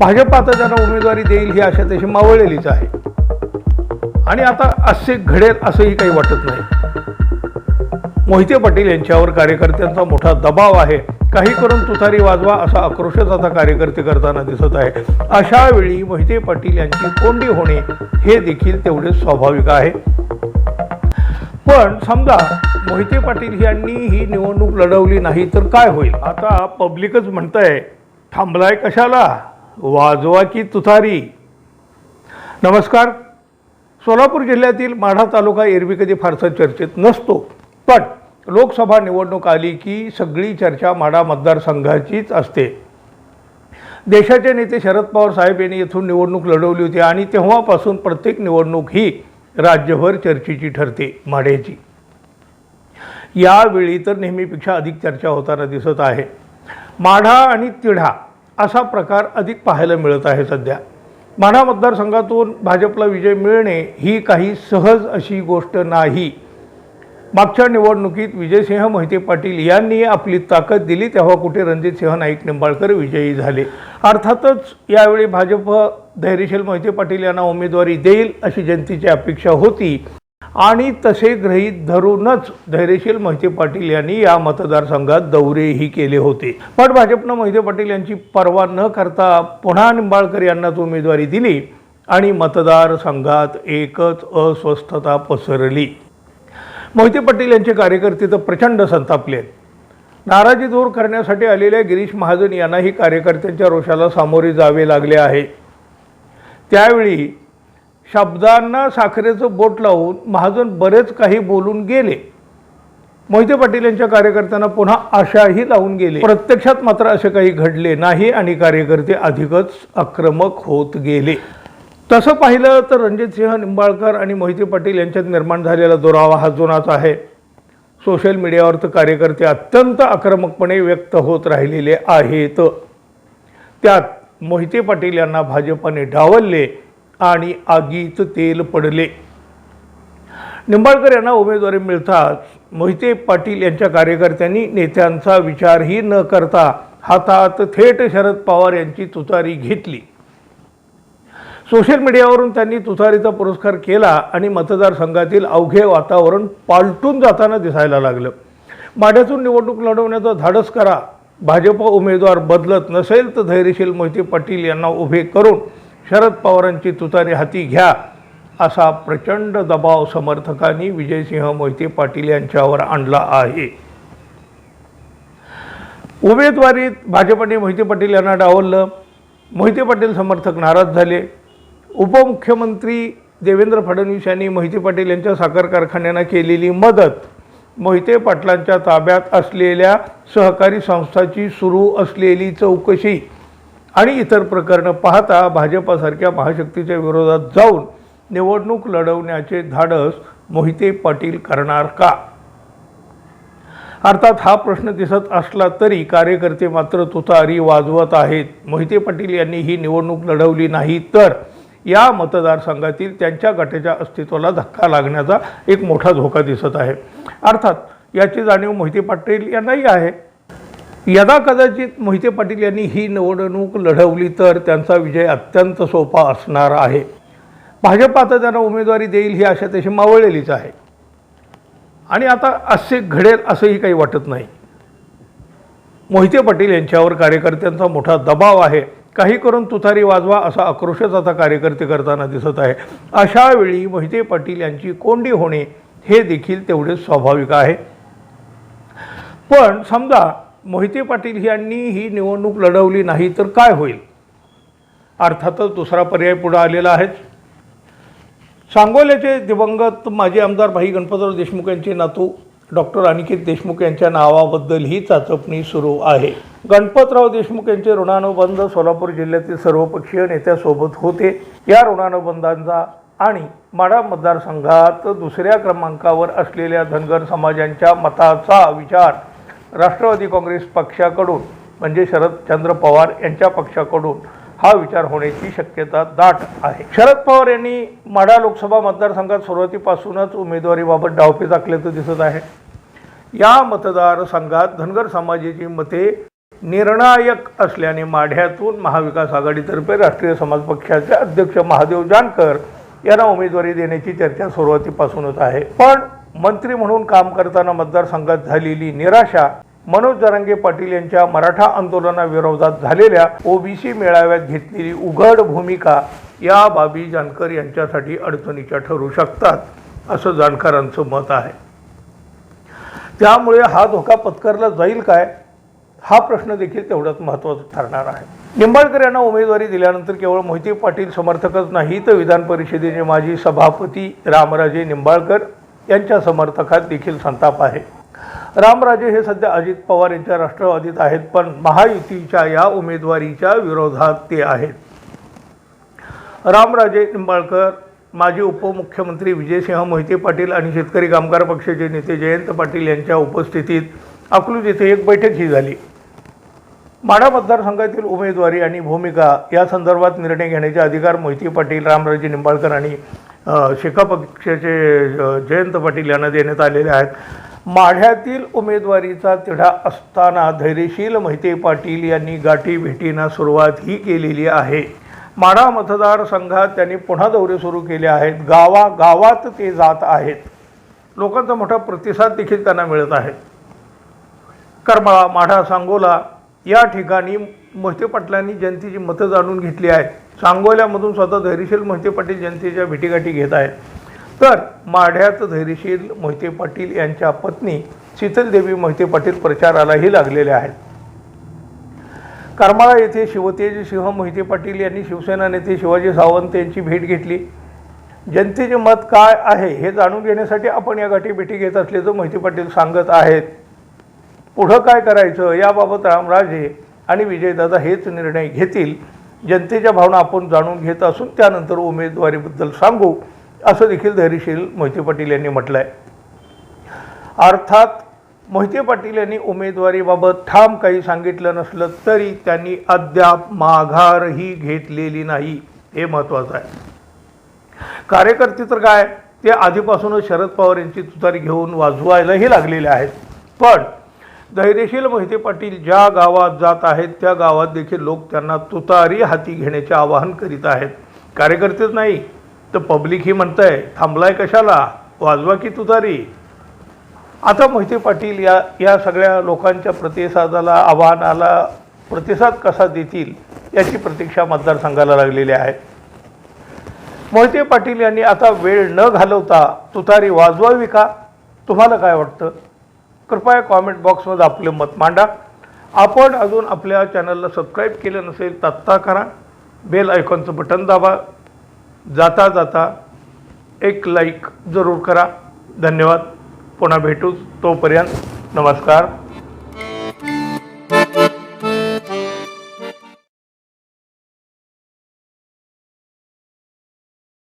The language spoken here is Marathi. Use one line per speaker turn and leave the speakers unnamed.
भाजप आता त्यांना उमेदवारी देईल ही आशा तशी मावळलेलीच आहे. आणि आता असे घडेल असंही काही वाटत नाही. मोहिते पाटील यांच्यावर कार्यकर्त्यांचा मोठा दबाव आहे. काही करून तुतारी वाजवा असा आक्रोशच आता कार्यकर्ते करताना दिसत आहे अशा वेळी मोहिते पाटील यांची कोंडी होणे हे देखील तेवढेच स्वाभाविक आहे. पण समजा मोहिते पाटील यांनी ही निवडणूक लढवली नाही तर काय होईल? आता पब्लिकच म्हणतंय थांबलाय कशाला? वाजवा की तुतारी. नमस्कार. सोलापूर जिल्ह्यातील माढा तालुका एरवी कधी फारसा चर्चेत नसतो. पण लोकसभा निवडणूक आली की सगळी चर्चा माढा मतदारसंघाचीच असते. देशाचे नेते शरद पवार साहेब यांनी येथून निवडणूक लढवली होती आणि तेव्हापासून प्रत्येक निवडणूक ही राज्यभर चर्चेची ठरते माढ्याची. यावेळी तर नेहमीपेक्षा अधिक चर्चा होताना दिसत आहे. माढा आणि तिढा असा प्रकार अधिक पाहायला मिळत आहे सध्या. माढा मतदारसंघातून भाजपला विजय मिळणे ही काही सहज अशी गोष्ट नाही. मागच्या निवडणुकीत विजयसिंह मोहिते पाटील यांनी आपली ताकद दिली तेव्हा कुठे रणजितसिंह नाईक निंबाळकर विजयी झाले. अर्थातच यावेळी भाजप धैर्यशील मोहिते पाटील यांना उमेदवारी देईल अशी जनतेची अपेक्षा होती. आणि तसे गृहीत धरूनच धैर्यशील मोहिते पाटील यांनी या मतदारसंघात दौरेही केले होते. पण भाजपनं मोहिते पाटील यांची पर्वा न करता पुन्हा निंबाळकर यांनाच उमेदवारी दिली आणि मतदारसंघात एकच अस्वस्थता पसरली. मोहिते पाटील यांचे कार्यकर्ते तर प्रचंड संतापले आहेत. नाराजी दूर करण्यासाठी आलेल्या गिरीश महाजन यांनाही कार्यकर्त्यांच्या रोषाला सामोरे जावे लागले आहे. त्यावेळी शब्दांना साखरेचं बोट लावून महाजन बरेच काही बोलून गेले. मोहिते पाटील यांच्या कार्यकर्त्यांना पुन्हा आशाही लावून गेले. प्रत्यक्षात मात्र असे काही घडले नाही आणि कार्यकर्ते अधिकच आक्रमक होत गेले. तसं पाहिलं तर रणजितसिंह निंबाळकर आणि मोहिते पाटील यांच्यात निर्माण झालेला दुरावा हा जुनाच आहे. सोशल मीडियावर तर कार्यकर्ते अत्यंत आक्रमकपणे व्यक्त होत राहिलेले आहेत. त्यात मोहिते पाटील यांना भाजपाने डावलले. आणि आगीत तेल पडले. निंबाळकर यांना उमेदवारी मिळताच मोहिते पाटील यांच्या कार्यकर्त्यांनी नेत्यांचा विचारही न करता हातात थेट शरद पवार यांची तुतारी घेतली. सोशल मीडियावरून त्यांनी तुतारीचा पुरस्कार केला आणि मतदारसंघातील अवघे वातावरण पालटून जाताना दिसायला लागलं. माढ्यातून निवडणूक लढवण्याचा धाडस करा. भाजप उमेदवार बदलत नसेल तर धैर्यशील मोहिते पाटील यांना उभे करून शरद पवारांची तुतारी हाती घ्या असा प्रचंड दबाव समर्थकांनी विजयसिंह मोहिते पाटील यांच्यावर आणला आहे. उमेदवारीत भाजपने मोहिते पाटील यांना डावललं. मोहिते पाटील समर्थक नाराज झाले. उपमुख्यमंत्री देवेंद्र फडणवीस यांनी मोहिते पाटील यांच्या साखर कारखान्यांना केलेली मदत मोहिते पाटलांच्या ताब्यात असलेल्या सहकारी संस्थाची सुरू असलेली चौकशी आणि इतर प्रकरणं पाहता भाजपासारख्या महाशक्तीच्या विरोधात जाऊन निवडणूक लढवण्याचे धाडस मोहिते पाटील करणार का? अर्थात हा प्रश्न दिसत असला तरी कार्यकर्ते मात्र तुतारी वाजवत आहेत. मोहिते पाटील यांनी ही निवडणूक लढवली नाही तर या मतदारसंघातील त्यांच्या गटाच्या अस्तित्वाला धक्का लागण्याचा एक मोठा धोका दिसत आहे. अर्थात याची जाणीव मोहिते पाटील यांनाही आहे. यदा कदाचित मोहिते पाटील यांनी ही निवडणूक लढवली तर त्यांचा विजय अत्यंत सोपा असणार आहे. भाजप आता त्यांना उमेदवारी देईल ही आशा तशी मावळलेलीच आहे. आणि आता असे घडेल असंही काही वाटत नाही. मोहिते पाटील यांच्यावर कार्यकर्त्यांचा मोठा दबाव आहे. काही करून तुतारी वाजवा असा आक्रोशच आता कार्यकर्ते करताना दिसत आहे. अशा वेळी मोहिते पाटील यांची कोंडी होणे हे देखील तेवढेच स्वाभाविक आहे. पण समजा मोहिते पाटील यांनी ही निवडणूक लढवली नाही तर काय होईल? अर्थातच दुसरा पर्याय पुढे आलेला आहेच सांगोल्याचे दिवंगत माजी आमदार भाई गणपतराव देशमुख यांचे नातू डॉक्टर अनिकेत देशमुख यांच्या नावाबद्दल ही चाचपणी सुरू आहे. गणपतराव देशमुख यांचे ऋणानुबंध सोलापूर जिल्ह्यातील सर्वपक्षीय नेत्यासोबत होते. या ऋणानुबंधांचा आणि माढा मतदारसंघात दुसऱ्या क्रमांकावर असलेल्या धनगर समाजांच्या मताचा विचार राष्ट्रवादी काँग्रेस पक्षाकडून म्हणजे शरदचंद्र पवार यांच्या पक्षाकडून हा विचार होण्याची शक्यता दाट आहे. शरद पवार यांनी माढा लोकसभा मतदारसंघात सुरुवातीपासूनच उमेदवारीबाबत डावपेच आखल्याचं दिसत आहे या मतदारसंघात धनगर समाजाची मते निर्णायक असल्याने माढ्यातून महाविकास आघाडीतर्फे राष्ट्रीय समाज पक्षाचे अध्यक्ष महादेव जानकर यांना उमेदवारी देण्याची चर्चा सुरुवातीपासूनच आहे. पण मंत्री म्हणून काम करताना मतदारसंघात झालेली निराशा मनोज जरांगे पाटील यांच्या मराठा आंदोलनाविरोधात झालेल्या ओबीसी मेळाव्यात घेतलेली उघड भूमिका या बाबी जानकर यांच्यासाठी अडचणीच्या ठरू शकतात असं जानकरांचं मत आहे. त्यामुळे हा धोका पत्करला जाईल काय? हा प्रश्न देखील तेवढाच महत्त्वाचा ठरणार आहे. निंबाळकर यांना उमेदवारी दिल्यानंतर केवळ मोहिते पाटील समर्थकच नाही तर विधान परिषदेचे माजी सभापती रामराजे निंबाळकर यांच्या समर्थकात देखील संताप आहे. रामराजे हे सध्या अजित पवार यांच्या राष्ट्रवादीत आहेत पण महायुतीच्या या उमेदवारीच्या विरोधात ते आहेत. रामराजे निंबाळकर माजी उपमुख्यमंत्री विजयसिंह मोहिते पाटील आणि शेतकरी कामगार पक्षाचे नेते जयंत पाटील यांच्या उपस्थितीत अकलूज येथे एक बैठक ही झाली. माढा मतदारसंघातील उमेदवारी आणि भूमिका या संदर्भात निर्णय घेण्याचे अधिकार मोहिते पाटील रामराजे निंबाळकर आणि अ, पक्षाचे जयंत पाटील यांना देण्यात आलेले आहेत. माढ्यातील उमेदवारीचा तिढा असताना धैर्यशील महिते पाटील यांनी गाठी भेटींना सुरुवात ही केलेली आहे. माढा मतदारसंघात त्यांनी पुन्हा दौरे सुरू केले आहेत. गावा गावात ते जात आहेत. लोकांचा मोठा प्रतिसाद देखील त्यांना मिळत आहे. करमाळा माढा सांगोला या ठिकाणी मोहिते पाटलांनी जनतेची मतं जाणून घेतली आहेत. सांगोल्यामधून स्वतः धैर्यशील मोहिते पाटील जनतेच्या भेटीगाठी घेत आहेत. तर माढ्यात धैर्यशील मोहिते पाटील यांच्या पत्नी शीतलदेवी मोहिते पाटील प्रचारालाही लागलेल्या आहेत. करमाळा येथे शिवतेज सिंह मोहिते पाटील यांनी शिवसेना नेते शिवाजी सावंत यांची भेट घेतली. जनतेचे मत काय आहे हे जाणून घेण्यासाठी आपण या गाठी भेटी घेत असल्याचं मोहिते पाटील सांगत आहेत. पुढं काय करायचं याबाबत रामराजे आणि विजयदादा हेच निर्णय घेतील. जनतेच्या भावना आपण जाणून घेत असून त्यानंतर उमेदवारीबद्दल सांगू असं देखील धैर्यशील मोहिते पाटील यांनी म्हटलं आहे अर्थात मोहिते पाटील यांनी उमेदवारीबाबत ठाम काही सांगितलं नसलं तरी त्यांनी अद्याप माघारही घेतलेली नाही हे महत्त्वाचं आहे. कार्यकर्ते तर काय ते आधीपासूनच शरद पवार यांची तुतारी घेऊन वाजवायलाही लागलेले आहेत. पण धैर्यशील मोहिते पाटील ज्या गावात जात आहेत त्या गावात देखील लोक त्यांना तुतारी हाती घेण्याचे आवाहन करीत आहेत. कार्यकर्तेच नाही तर पब्लिक ही म्हणतंय थांबलाय कशाला? वाजवा की तुतारी? आता मोहिते पाटील या या सगळ्या लोकांच्या प्रतिसादाला आव्हानाला प्रतिसाद कसा देतील याची प्रतीक्षा मतदारसंघाला लागलेली आहे. मोहिते पाटील यांनी आता वेळ न घालवता तुतारी वाजवावी का? तुम्हाला काय वाटतं? कृपया कॉमेंट बॉक्समध्ये आपले मत मांडा. आपण अजून आपल्या चॅनलला सबस्क्राईब केलं नसेल तत्ता करा. बेल आयकॉनचं बटन दाबा. जाता जाता एक लाईक जरूर करा. धन्यवाद. पुन्हा भेटूच तोपर्यंत. नमस्कार.